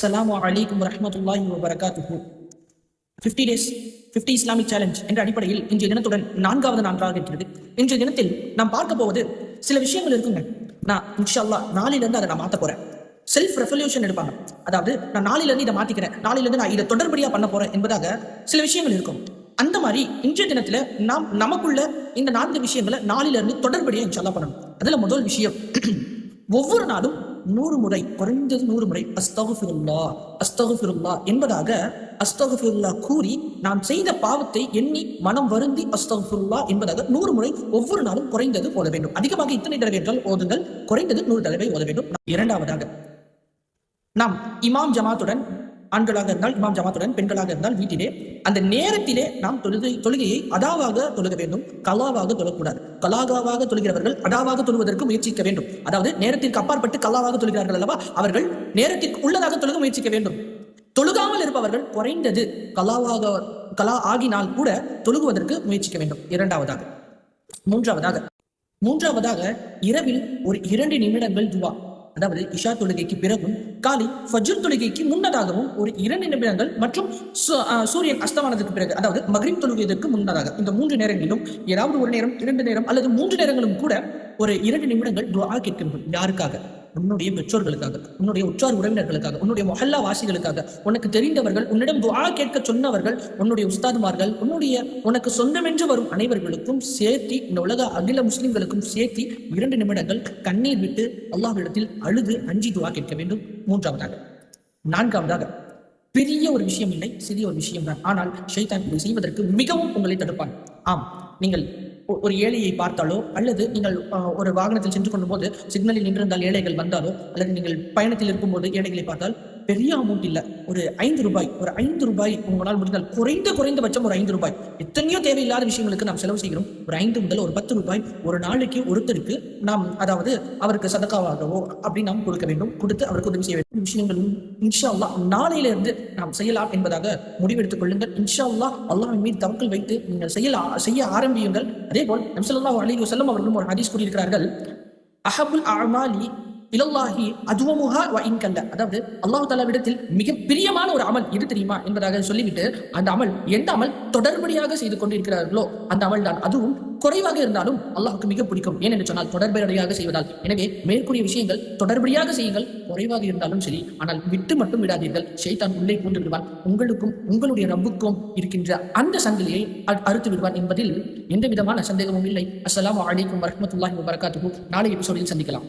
அஸ்ஸலாமு அலிகும் வரஹ்மத்துல்லாஹி வபரகாத்துஹு fifty days fifty Islamic challenge என்ற அடிப்படையில் இன்றைய தினத்துடன் நான்காவது நான்காக இருக்கிறது. இன்றைய தினத்தில் நாம் பார்க்க போவது சில விஷயங்கள் இருக்குங்க. நான் இன்ஷால்லா நாளிலிருந்து அதை நான் மாற்ற போறேன். செல்ஃப் ரெவல்யூஷன் எடுப்பாங்க. அதாவது நான் நாளிலிருந்து இதை மாத்திக்கிறேன். நாளிலிருந்து நான் இதை தொடர்படியா பண்ண போறேன் என்பதாக சில விஷயங்கள் இருக்கும். அந்த மாதிரி இன்றைய தினத்துல நாம் நமக்குள்ள இந்த நான்கு விஷயங்களை நாளிலிருந்து தொடர்படியா இன்ஷால்லா பண்ணணும். அதுல முதல் விஷயம் ஒவ்வொரு நாளும் நூறு முறை குறைந்தது நூறு முறை அஸ்தகுஃபிருல்லா அஸ்தகுஃபிருல்லா என்பதாக அஸ்தகுஃபிருல்லா கூறி நாம் செய்த பாவத்தை எண்ணி மனம் வருந்தி அஸ்தகுஃபிருல்லா என்பதாக நூறு முறை ஒவ்வொரு நாளும் குறைந்தது ஓத வேண்டும். அதிகமாக இத்தனை தடவை என்றால் ஓதுங்கள் குறைந்தது நூறு தடவை ஓத வேண்டும். இரண்டாவதாக நாம் இமாம் ஜமாத்துடன் ஆண்களாக இருந்தால் இமாம் ஜமாத்துடன் பெண்களாக இருந்தால் வீட்டிலே. அந்த நேரத்திலே நாம் தொழுகை தொழுகையை அதாவாக தொழுக வேண்டும். கலாவாக தொழக்கூடாது. கலாகாவாக தொழுகிறவர்கள் அதாவாக தொழுவதற்கு முயற்சிக்க வேண்டும். அதாவது நேரத்திற்கு அப்பாற்பட்டு கலாவாக தொழுகிறார்கள் அல்லவா? அவர்கள் நேரத்திற்கு உள்ளதாக தொழுக முயற்சிக்க வேண்டும். தொழுகாமல் இருப்பவர்கள் குறைந்தது கலாவாக கலா ஆகினால் கூட தொழுகுவதற்கு முயற்சிக்க வேண்டும். இரண்டாவதாக மூன்றாவதாக மூன்றாவதாக இரவில் ஒரு இரண்டு நிமிடங்கள் துவா. அதாவது இஷா தொழுகைக்கு பிறகும் காலை ஃபஜ்ர் தொழுகைக்கு முன்னதாகவும் ஒரு இரண்டு நிமிடங்கள் மற்றும் சு- சூரியன் அஸ்தமானதுக்கு பிறகு அதாவது மக்ரிப் தொழுகைக்கு முன்னதாக இந்த மூன்று நேரங்களிலும் ஏதாவது ஒரு நேரம் இரண்டு நேரம் அல்லது மூன்று நேரங்களும் கூட ஒரு இரண்டு நிமிடங்கள் துவா கேட்கின்றோம் யாருக்காக? உன்னுடைய பெற்றோர்களுக்காக உன்னுடைய உற்றார் உறவினர்களுக்காக உன்னுடைய மொஹல்லா வாசிகளுக்காக உனக்கு தெரிந்தவர்கள் உன்னிடம் துவா கேட்க சொன்னவர்கள் உன்னுடைய உஸ்தாதுமார்கள் உன்னுடைய உனக்கு சொந்தமென்று வரும் அனைவர்களுக்கும் சேர்த்தி இந்த உலக அகில முஸ்லிம்களுக்கும் சேர்த்தி இரண்டு நிமிடங்கள் கண்ணீர் விட்டு அல்லாஹ்விடத்தில் அழுது அஞ்சி துவா கேட்க வேண்டும். மூன்றாவதாக நான்காவதாக பெரிய ஒரு விஷயம் இல்லை சிறிய ஒரு விஷயம் தான். ஆனால் ஷைதான் இதை செய்வதற்கு மிகவும் உங்களை தடுப்பான். ஆம் நீங்கள் ஒரு ஏழையை பார்த்தாலோ அல்லது நீங்கள் ஒரு வாகனத்தில் சென்று கொள்ளும்போது சிக்னலில் நின்றிருந்தால் ஏழைகள் வந்தாலோ அல்லது நீங்கள் பயணத்தில் இருக்கும்போது ஏழைகளை பார்த்தால் பெரிய அமௌண்ட் இல்லை. ஒரு ஐந்து ரூபாய் ஒரு ஐந்து ரூபாய் உங்களால் முடிந்தால் குறைந்த குறைந்தபட்சம் ஒரு ஐந்து ரூபாய். எத்தனையோ தேவையில்லாத விஷயங்களுக்கு நாம் செலவு செய்கிறோம். ஒரு ஐந்து முதல் ஒரு பத்து ரூபாய் ஒரு நாளைக்கு ஒருத்தருக்கு நாம் அதாவது அவருக்கு சதக்காவாகவோ அப்படி நாம் கொடுக்க வேண்டும். கொடுத்து அவருக்கு உதவி செய்ய வேண்டும். விஷயங்களும் இன்ஷா அல்லா நாளையில இருந்து நாம் செய்யலாம் என்பதாக முடிவெடுத்துக் கொள்ளுங்கள். இன்ஷா அல்லா அல்லாவின் மீது தவக்கல் வைத்து நீங்கள் செய்ய செய்ய ஆரம்பியுங்கள். அதே போல் நம்சல்லா அலி வசல்லம் அவர்களும் ஒரு ஹதீஸ் கூறியிருக்கிறார்கள். அஹபுல் அமாலி இலல்லாஹி அதுவமுகா வ இன்கல்ல அதாவது அல்லாஹ் தாலாவிடத்தில் மிக பிரியமான ஒரு அமல் இது தெரியுமா என்பதாக சொல்லிவிட்டு அந்த அமல் எந்த அமல் தொடர்படியாக செய்து கொண்டிருக்கிறார்களோ அந்த அமல் தான். அதுவும் குறைவாக இருந்தாலும் அல்லாஹுக்கு மிக பிடிக்கும். ஏன் என்று சொன்னால் தொடர்படியாக செய்வதால். எனவே மேற்கூறிய விஷயங்கள் தொடர்படியாக செய்யுங்கள். குறைவாக இருந்தாலும் சரி ஆனால் விட்டு மட்டும் விடாதீர்கள். ஷைத்தான் உள்ளே பூண்டு விடுவான் உங்களுக்கும் உங்களுடைய ரப்புக்கும் இருக்கின்ற அந்த சங்கிலியை அறுத்து விடுவான் என்பதில் எந்த விதமான சந்தேகமும் இல்லை. அஸ்லாம் அலைக்கும் வரமத்துல்லாஹி வரகாத்துக்கும் நாளை எபிசோடில் சந்திக்கலாம்.